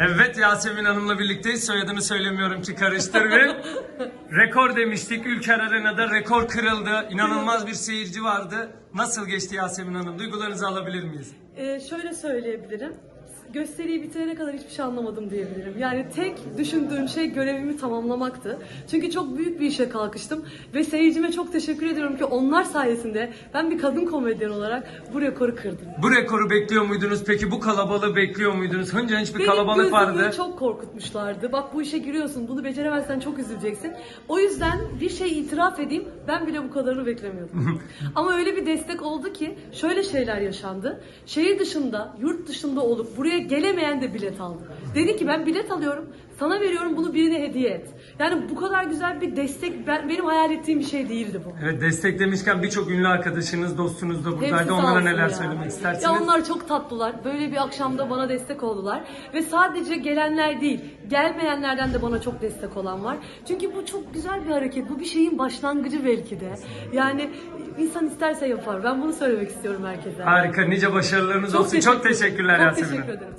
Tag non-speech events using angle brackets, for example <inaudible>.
Evet Yasemin Hanım'la birlikteyiz. Soyadını söylemiyorum ki karıştır ve rekor demiştik. Ülker Arena'da rekor kırıldı. İnanılmaz bir seyirci vardı. Nasıl geçti Yasemin Hanım? Duygularınızı alabilir miyiz? Ee, şöyle söyleyebilirim. Gösteriyi bitirene kadar hiçbir şey anlamadım diyebilirim. Yani tek düşündüğüm şey görevimi tamamlamaktı. Çünkü çok büyük bir işe kalkıştım ve seyircime çok teşekkür ediyorum ki onlar sayesinde ben bir kadın komedyen olarak bu rekoru kırdım. Bu rekoru bekliyor muydunuz? Peki bu kalabalığı bekliyor muydunuz? Hınca hınç bir Benim kalabalık vardı. çok korkutmuşlardı. Bak bu işe giriyorsun, bunu beceremezsen çok üzüleceksin. O yüzden bir şey itiraf edeyim, ben bile bu kadarını beklemiyordum. <laughs> Ama öyle bir destek oldu ki şöyle şeyler yaşandı. Şehir dışında, yurt dışında olup buraya gelemeyen de bilet aldı. Dedi ki ben bilet alıyorum, sana veriyorum bunu birine hediye et. Yani bu kadar güzel bir destek, ben, benim hayal ettiğim bir şey değildi bu. Evet destek demişken birçok ünlü arkadaşınız, dostunuz da Hepsi buradaydı. sağ Onlara olsun neler ya. söylemek istersiniz? Ya onlar çok tatlılar. Böyle bir akşamda bana destek oldular. Ve sadece gelenler değil, gelmeyenlerden de bana çok destek olan var. Çünkü bu çok güzel bir hareket. Bu bir şeyin başlangıcı belki de. Yani insan isterse yapar. Ben bunu söylemek istiyorum herkese. Harika. Nice başarılarınız olsun. Çok teşekkürler Çok Yasemin teşekkür Hanım. ederim.